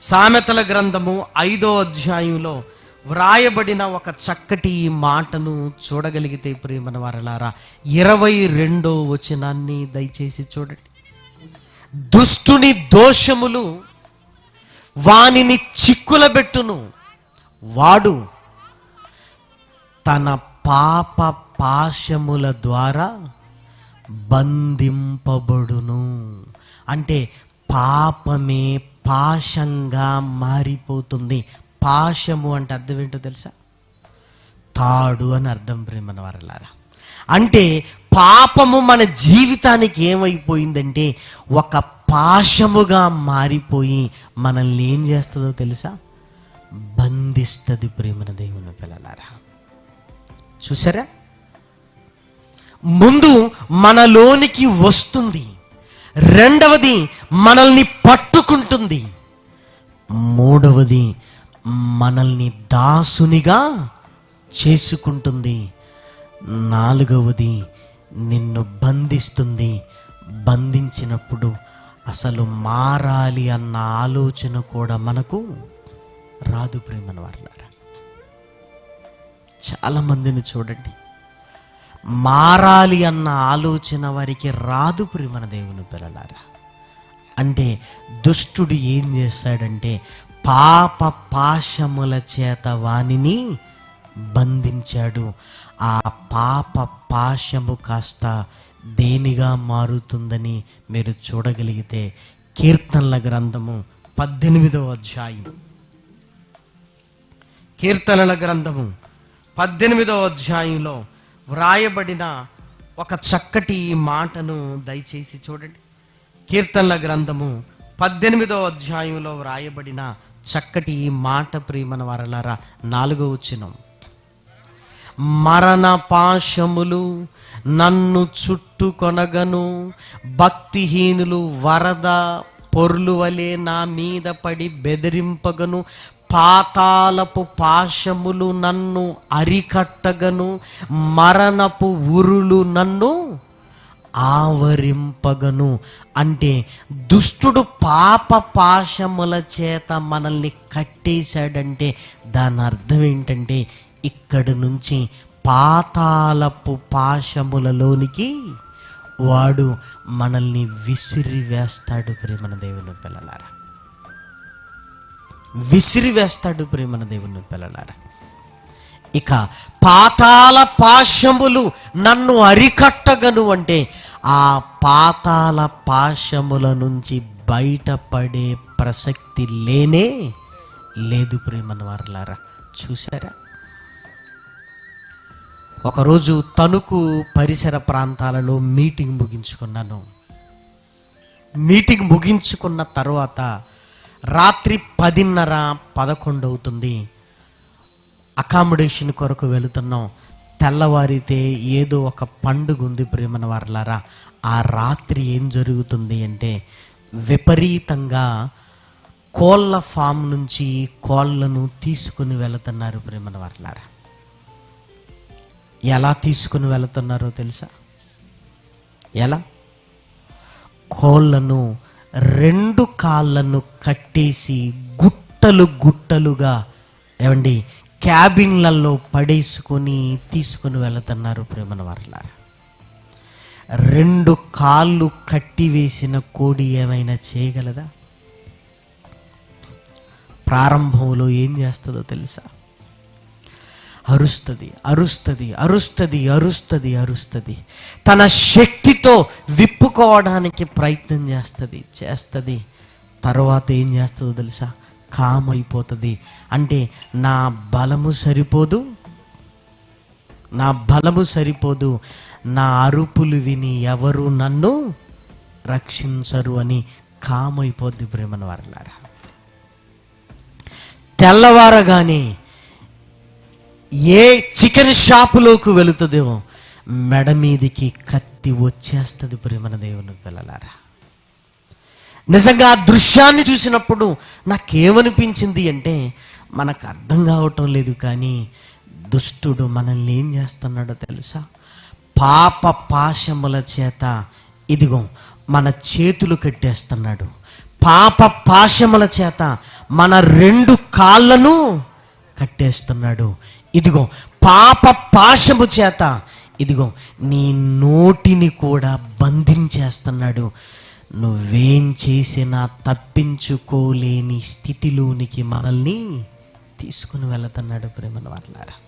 సామెతల గ్రంథము ఐదో అధ్యాయంలో వ్రాయబడిన ఒక చక్కటి మాటను చూడగలిగితే ప్రియమన వారలారా ఇరవై రెండో వచనాన్ని దయచేసి చూడండి. దుష్టుని దోషములు వానిని చిక్కులబెట్టును వాడు తన పాప పాశముల ద్వారా బంధింపబడును. అంటే పాపమే పాశంగా మారిపోతుంది. పాశము అంటే అర్థం ఏంటో తెలుసా? తాడు అని అర్థం ప్రేమన వారలారా. అంటే పాపము మన జీవితానికి ఏమైపోయిందంటే ఒక పాశముగా మారిపోయి మనల్ని ఏం చేస్తుందో తెలుసా? బంధిస్తుంది ప్రేమన దేవుని పిల్లలారా. చూసారా? ముందు మనలోనికి వస్తుంది. రెండవది మనల్ని పట్టుకుంటుంది. మూడవది మనల్ని దాసునిగా చేసుకుంటుంది. నాలుగవది నిన్ను బంధిస్తుంది. బంధించినప్పుడు అసలు మారాలి అన్న ఆలోచన కూడా మనకు రాదు ప్రేమన వారులారా చాలామందిని చూడండి. మారాలి అన్న ఆలోచన వారికి రాదు ప్రేమన దేవుని పిల్లలారా. అంటే దుష్టుడు ఏం చేస్తాడంటే పాప పాశముల చేత వాణిని బంధించాడు. ఆ పాప పాశము కాస్త దేనిగా మారుతుందని మీరు చూడగలిగితే కీర్తనల గ్రంథము పద్దెనిమిదవ అధ్యాయం. కీర్తనల గ్రంథము పద్దెనిమిదవ అధ్యాయంలో వ్రాయబడిన ఒక చక్కటి మాటను దయచేసి చూడండి. కీర్తనల గ్రంథము పద్దెనిమిదవ అధ్యాయంలో వ్రాయబడిన చక్కటి ఈ మాట ప్రియమన వరలరా నాలుగో వచ్చినం మరణ పాశములు నన్ను చుట్టుకొనగను భక్తిహీనులు వరద పొర్లు వలె నా మీద పడి బెదిరింపగను పాతాలపు పాశములు నన్ను అరికట్టగను మరణపు ఉరులు నన్ను ఆవరింపగను అంటే దుష్టుడు పాప పాశముల చేత మనల్ని కట్టేశాడంటే దాని అర్థం ఏంటంటే ఇక్కడి నుంచి పాతాలపు పాశములలోనికి వాడు మనల్ని విసిరి వేస్తాడు ప్రేమన దేవుని పిల్లలారా. విసిరి వేస్తాడు ప్రేమన దేవుని పిల్లలారా. ఇక పాతాల పాశములు నన్ను అరికట్టగను అంటే ఆ పాతాల పాశముల నుంచి బయటపడే ప్రసక్తి లేనే లేదు ప్రేమను వారలారా. చూసారా ఒకరోజు తణుకు పరిసర ప్రాంతాలలో మీటింగ్ ముగించుకున్నాను. మీటింగ్ ముగించుకున్న తర్వాత రాత్రి పదిన్నర పదకొండు అవుతుంది. అకామిడేషన్ కొరకు వెళుతున్నాం. తెల్లవారితే ఏదో ఒక పండుగ ఉంది ప్రేమన వారలారా. ఆ రాత్రి ఏం జరుగుతుంది అంటే విపరీతంగా కోళ్ళ ఫామ్ నుంచి కోళ్ళను తీసుకుని వెళుతున్నారు ప్రేమన వారలారా. ఎలా తీసుకుని వెళుతున్నారో తెలుసా? ఎలా? కోళ్ళను రెండు కాళ్ళను కట్టేసి గుట్టలు గుట్టలుగా ఏమండి క్యాబిన్లలో పడేసుకొని తీసుకుని వెళుతున్నారు ప్రేమన వారలారా. రెండు కాళ్ళు కట్టి వేసిన కోడి ఏమైనా చేయగలదా? ప్రారంభంలో ఏం చేస్తుందో తెలుసా? అరుస్తుంది అరుస్తుంది అరుస్తుంది అరుస్తుంది అరుస్తుంది. తన శక్తితో విప్పుకోవడానికి ప్రయత్నం చేస్తుంది చేస్తుంది. తర్వాత ఏం చేస్తుందో తెలుసా? కామైపోతుంది. అంటే నా బలము సరిపోదు నా బలము సరిపోదు నా అరుపులు విని ఎవరు నన్ను రక్షించరు అని కామైపోద్ది ప్రేమన వారలారా. తెల్లవారగానే ఏ చికెన్ షాపులోకి వెళుతుందేమో మెడ మీదికి కత్తి వచ్చేస్తుంది ప్రేమన దేవుని పిల్లలారా. నిజంగా ఆ దృశ్యాన్ని చూసినప్పుడు నాకేమనిపించింది అంటే మనకు అర్థం కావటం లేదు కానీ దుష్టుడు మనల్ని ఏం చేస్తున్నాడో తెలుసా? పాప పాశముల చేత ఇదిగో మన చేతులు కట్టేస్తున్నాడు. పాప పాశముల చేత మన రెండు కాళ్ళను కట్టేస్తున్నాడు. ఇదిగో పాప పాశము చేత ఇదిగో నీ నోటిని కూడా బంధించేస్తున్నాడు. నువ్వేం చేసినా తప్పించుకోలేని స్థితిలోనికి మనల్ని తీసుకుని వెళుతున్నాడు ప్రేమను వాళ్ళారా